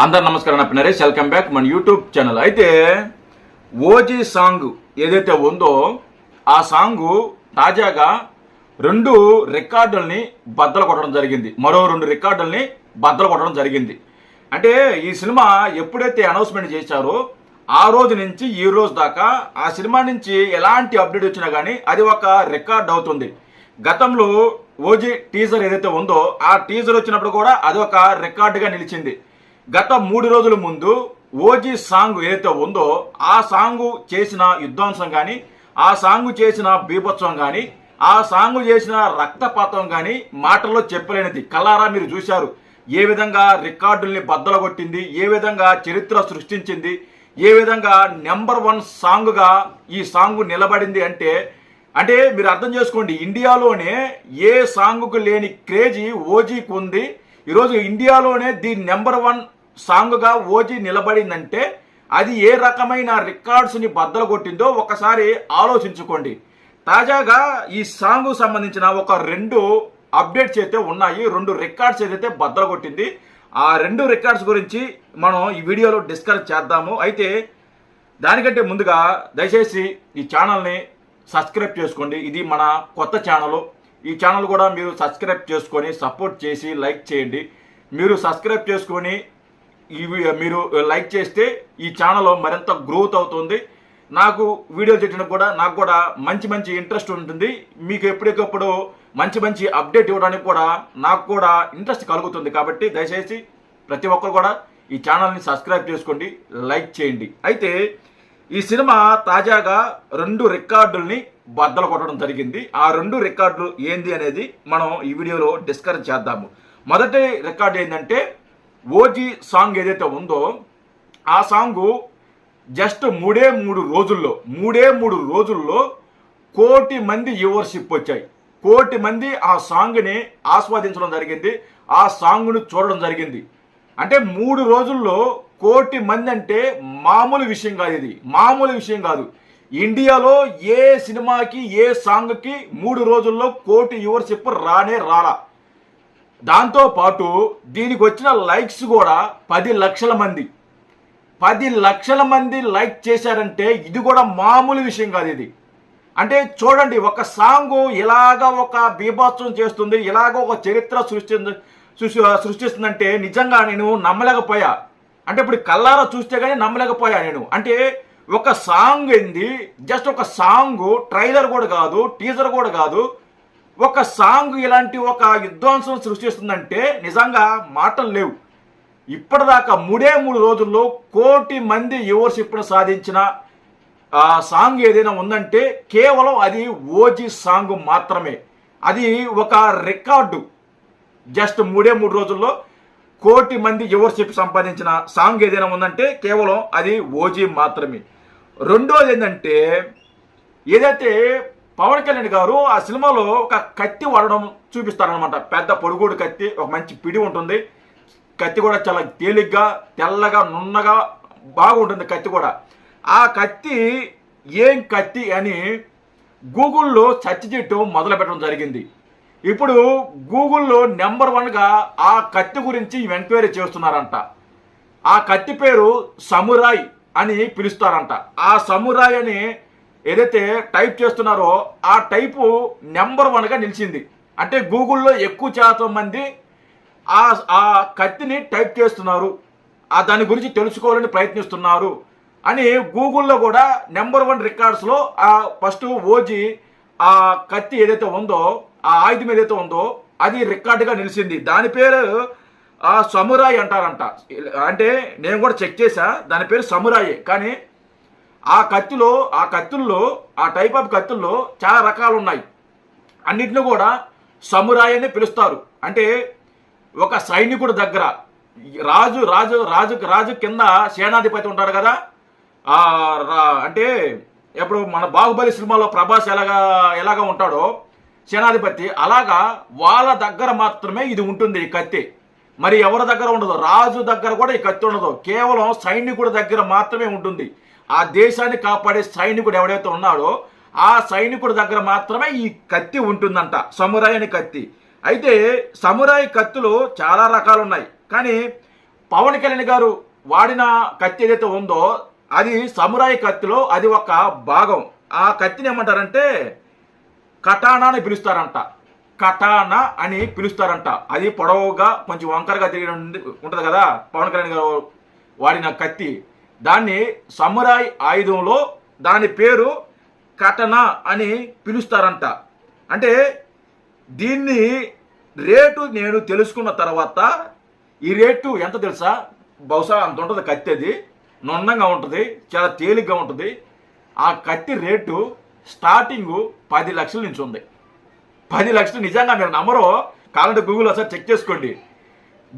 అందరు నమస్కారం నా నరేష్. వెల్కమ్ బ్యాక్ మన యూట్యూబ్ ఛానల్ అయితే ఓజీ సాంగ్ ఏదైతే ఉందో ఆ సాంగ్ తాజాగా రెండు రికార్డుల్ని బద్దలు కొట్టడం జరిగింది. మరో రెండు రికార్డుల్ని బద్దలు కొట్టడం జరిగింది. అంటే ఈ సినిమా ఎప్పుడైతే అనౌన్స్మెంట్ చేశారో ఆ రోజు నుంచి ఈ రోజు దాకా ఆ సినిమా నుంచి ఎలాంటి అప్డేట్ వచ్చినా కానీ అది ఒక రికార్డ్ అవుతుంది. గతంలో ఓజీ టీజర్ ఏదైతే ఉందో ఆ టీజర్ వచ్చినప్పుడు కూడా అది ఒక రికార్డుగా నిలిచింది. గత మూడు రోజుల ముందు ఓజీ సాంగ్ ఏదైతే ఉందో ఆ సాంగ్ చేసిన యుద్ధాంశం కానీ ఆ సాంగ్ చేసిన బీభత్సం కానీ ఆ సాంగ్ చేసిన రక్తపాతం కానీ మాటల్లో చెప్పలేనిది. కలారా మీరు చూశారు. ఏ విధంగా రికార్డుల్ని బద్దలు కొట్టింది ఏ విధంగా చరిత్ర సృష్టించింది ఏ విధంగా నెంబర్ వన్ సాంగ్గా ఈ సాంగ్ నిలబడింది అంటే అంటే మీరు అర్థం చేసుకోండి ఇండియాలోనే ఏ సాంగ్కు లేని క్రేజీ ఓజీకి ఉంది. ఈరోజు ఇండియాలోనే ది నెంబర్ వన్ సాంగ్గా ఓజీ నిలబడిందంటే అది ఏ రకమైన రికార్డ్స్ని బద్దలు కొట్టిందో ఒకసారి ఆలోచించుకోండి. తాజాగా ఈ సాంగ్ సంబంధించిన ఒక రెండు అప్డేట్స్ అయితే ఉన్నాయి రెండు రికార్డ్స్ ఏదైతే బద్దలు కొట్టింది ఆ రెండు రికార్డ్స్ గురించి మనం ఈ వీడియోలో డిస్కస్ చేద్దాము. అయితే దానికంటే ముందుగా దయచేసి ఈ ఛానల్ని సబ్స్క్రైబ్ చేసుకోండి. ఇది మన కొత్త ఛానల్. ఈ ఛానల్ కూడా మీరు సబ్స్క్రైబ్ చేసుకొని సపోర్ట్ చేసి లైక్ చేయండి. మీరు సబ్స్క్రైబ్ చేసుకొని ఈ మీరు లైక్ చేస్తే ఈ ఛానల్ మరింత గ్రోత్ అవుతుంది. నాకు వీడియో చేయడం కూడా నాకు కూడా మంచి మంచి ఇంట్రెస్ట్ ఉంటుంది. మీకు ఎప్పటికప్పుడు మంచి మంచి అప్డేట్ ఇవ్వడానికి కూడా నాకు కూడా ఇంట్రెస్ట్ కలుగుతుంది కాబట్టి దయచేసి ప్రతి ఒక్కరు కూడా ఈ ఛానల్ని సబ్స్క్రైబ్ చేసుకోండి లైక్ చేయండి. అయితే ఈ సినిమా తాజాగా రెండు రికార్డుల్ని బద్దలు కొట్టడం జరిగింది. ఆ రెండు రికార్డులు ఏంది అనేది మనం ఈ వీడియోలో డిస్కస్ చేద్దాము. మొదటి రికార్డు ఏంటంటే ఓజీ సాంగ్ ఏదైతే ఉందో ఆ సాంగ్ జస్ట్ మూడే మూడు రోజుల్లో మూడే మూడు రోజుల్లో కోటి మంది వ్యూవర్షిప్ వచ్చాయి. కోటి మంది ఆ సాంగ్ని ఆస్వాదించడం జరిగింది ఆ సాంగ్ను చూడడం జరిగింది. అంటే మూడు రోజుల్లో కోటి మంది అంటే మామూలు విషయం కాదు ఇది. మామూలు విషయం కాదు. ఇండియాలో ఏ సినిమాకి ఏ సాంగ్కి మూడు రోజుల్లో కోటి వ్యూవర్షిప్ రానే రాలా. దాంతో పాటు దీనికి వచ్చిన లైక్స్ కూడా పది లక్షల మంది. పది లక్షల మంది లైక్ చేశారంటే ఇది కూడా మామూలు విషయం కాదు ఇది. అంటే చూడండి ఒక సాంగ్ ఇలాగ ఒక బీభత్సం చేస్తుంది ఇలాగ ఒక చరిత్ర సృష్టి- సృష్టిస్తుందంటే నిజంగా నేను నమ్మలేకపోయా. అంటే ఇప్పుడు కల్లారా చూస్తే కానీ నమ్మలేకపోయా నేను. అంటే ఒక సాంగ్ ఏంది? జస్ట్ ఒక సాంగ్ ట్రైలర్ కూడా కాదు టీజర్ కూడా కాదు ఒక సాంగ్ ఇలాంటి ఒక విధ్వంసం సృష్టిస్తుందంటే నిజంగా మాటలు లేవు. ఇప్పటిదాకా మూడే మూడు రోజుల్లో కోటి మంది వ్యూవర్షిప్ను సాధించిన సాంగ్ ఏదైనా ఉందంటే కేవలం అది ఓజీ సాంగ్ మాత్రమే. అది ఒక రికార్డు. జస్ట్ మూడే మూడు రోజుల్లో కోటి మంది యువర్షిప్ సంపాదించిన సాంగ్ ఏదైనా ఉందంటే కేవలం అది ఓజీ మాత్రమే. రెండోది ఏంటంటే ఏదైతే పవన్ కళ్యాణ్ గారు ఆ సినిమాలో ఒక కత్తి వాడడం చూపిస్తారనమాట పెద్ద పొడుగుడు కత్తి ఒక మంచి పిడి ఉంటుంది. కత్తి కూడా చాలా తేలిగ్గా తెల్లగా నున్నగా బాగుంటుంది కత్తి కూడా. ఆ కత్తి ఏం కత్తి అని గూగుల్లో సెర్చ్ చేయటం మొదలు పెట్టడం జరిగింది. ఇప్పుడు గూగుల్లో నెంబర్ వన్గా ఆ కత్తి గురించి ఎంక్వైరీ చేస్తున్నారంట. ఆ కత్తి పేరు సమురాయ్ అని పిలుస్తారంట. ఆ సమురాయ్ అని ఏదైతే టైప్ చేస్తున్నారో ఆ టైపు నెంబర్ వన్గా నిలిచింది. అంటే గూగుల్లో ఎక్కువ శాతం మంది ఆ ఆ కత్తిని టైప్ చేస్తున్నారు. ఆ దాని గురించి తెలుసుకోవాలని ప్రయత్నిస్తున్నారు అని గూగుల్లో కూడా నెంబర్ వన్ రికార్డ్స్లో ఆ ఫస్ట్ ఓజీ ఆ కత్తి ఏదైతే ఉందో ఆ ఆయుధం ఏదైతే ఉందో అది రికార్డుగా నిలిచింది. దాని పేరు ఆ సమురాయి అంటారంట. అంటే నేను కూడా చెక్ చేశా దాని పేరు సమురాయే. కానీ ఆ కత్తిలో ఆ కత్తుల్లో ఆ టైప్ ఆఫ్ కత్తుల్లో చాలా రకాలు ఉన్నాయి అన్నిటిని కూడా సమురాయ్ అని పిలుస్తారు. అంటే ఒక సైనికుడు దగ్గర రాజు రాజు రాజు రాజు కింద సేనాధిపతి ఉంటాడు కదా. రా- అంటే ఎప్పుడు మన బాహుబలి సినిమాలో ప్రభాస్ ఎలాగా ఎలాగా ఉంటాడో సేనాధిపతి అలాగా వాళ్ళ దగ్గర మాత్రమే ఇది ఉంటుంది ఈ కత్తి. మరి ఎవరి దగ్గర ఉండదు? రాజు దగ్గర కూడా ఈ కత్తి ఉండదు. కేవలం సైనికుడి దగ్గర మాత్రమే ఉంటుంది. ఆ దేశాన్ని కాపాడే సైనికుడు ఎవడైతే ఉన్నాడో ఆ సైనికుడి దగ్గర మాత్రమే ఈ కత్తి ఉంటుందంట. సమురాయ్ అనే కత్తి. అయితే సమురాయ్ కత్తులు చాలా రకాలు ఉన్నాయి కానీ పవన్ కళ్యాణ్ గారు వాడిన కత్తి ఏదైతే ఉందో అది సమురాయి కత్తిలో అది ఒక భాగం. ఆ కత్తిని ఏమంటారంటే కటానా అని పిలుస్తారంట. కటానా అని పిలుస్తారంట. అది పొడవుగా కొంచెం వంకరగా తిరిగి ఉంటుంది కదా పవన్ కళ్యాణ్ గారు వాడిన కత్తి. దాన్ని సమురాయ్ ఆయుధంలో దాని పేరు కటన అని పిలుస్తారంట. అంటే దీన్ని రేటు నేను తెలుసుకున్న తర్వాత ఈ రేటు ఎంత తెలుసా? బహుశా అంత ఉంటుంది కత్తి అది నున్నంగా ఉంటుంది చాలా తేలిగ్గా ఉంటుంది. ఆ కత్తి రేటు స్టార్టింగ్ పది లక్షల నుంచి ఉంది. పది లక్షలు నిజంగా మీరు నమ్మరో? కాలంటే గూగుల్లో సార్ చెక్ చేసుకోండి.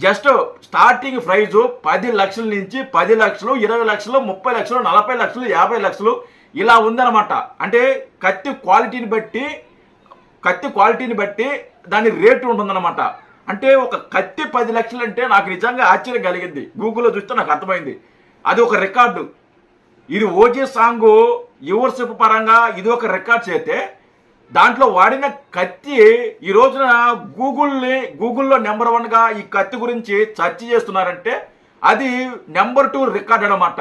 జస్ట్ స్టార్టింగ్ ప్రైజు పది లక్షల నుంచి పది లక్షలు ఇరవై లక్షలు ముప్పై లక్షలు నలభై లక్షలు యాభై లక్షలు ఇలా ఉందన్నమాట. అంటే కత్తి క్వాలిటీని బట్టి కత్తి క్వాలిటీని బట్టి దాని రేటు ఉంటుందన్నమాట. అంటే ఒక కత్తి పది లక్షలు అంటే నాకు నిజంగా ఆశ్చర్యం కలిగింది. గూగుల్లో చూస్తే నాకు అర్థమైంది. అది ఒక రికార్డు. ఇది ఓజీ సాంగ్ యువర్షిప్ పరంగా ఇది ఒక రికార్డ్ చేస్తే దాంట్లో వాడిన కత్తి ఈ రోజున గూగుల్ని గూగుల్లో నెంబర్ వన్గా ఈ కత్తి గురించి చర్చ చేస్తున్నారంటే అది నెంబర్ టూ రికార్డ్ అనమాట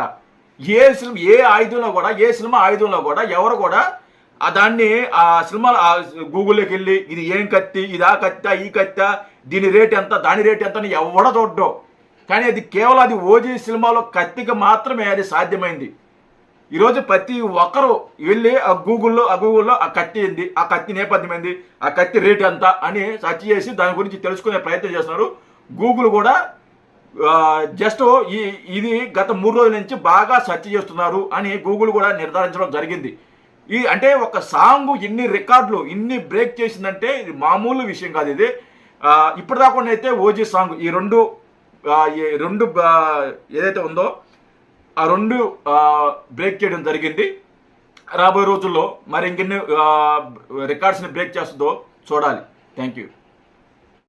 ఏ సినిమా ఏ ఆయుధంలో కూడా ఏ సినిమా ఆయుధంలో కూడా ఎవరు కూడా ఆ దాన్ని ఆ సినిమా గూగుల్లోకి వెళ్ళి ఇది ఏం కత్తి ఇది ఆ కత్త ఈ కత్త దీని రేట్ ఎంత దాని రేట్ ఎంత అని ఎవడ చూడ్డం. కానీ అది కేవలం అది ఓజీ సినిమాలో కత్తికి మాత్రమే అది సాధ్యమైంది. ఈరోజు ప్రతి ఒక్కరు వెళ్ళి ఆ గూగుల్లో ఆ గూగుల్లో ఆ కత్తి ఏంది? ఆ కత్తి నేపథ్యం ఏంది? ఆ కత్తి రేట్ ఎంత? అని సెర్చ్ చేసి దాని గురించి తెలుసుకునే ప్రయత్నం చేస్తున్నారు. గూగుల్ కూడా జస్ట్ ఈ ఇది గత మూడు రోజుల నుంచి బాగా సెర్చ్ చేస్తున్నారు అని గూగుల్ కూడా నిర్ధారించడం జరిగింది. ఈ అంటే ఒక సాంగ్ ఇన్ని రికార్డులు ఇన్ని బ్రేక్ చేసిందంటే ఇది మామూలు విషయం కాదు ఇది. ఇప్పటిదాకుండా అయితే ఓజీ సాంగ్ ఈ రెండు ఈ రెండు ఏదైతే ఉందో ఆ రెండు బ్రేక్ చేయడం జరిగింది. రాబోయే రోజుల్లో మరి ఇంకెన్ని రికార్డ్స్ని బ్రేక్ చేస్తుందో చూడాలి. Thank you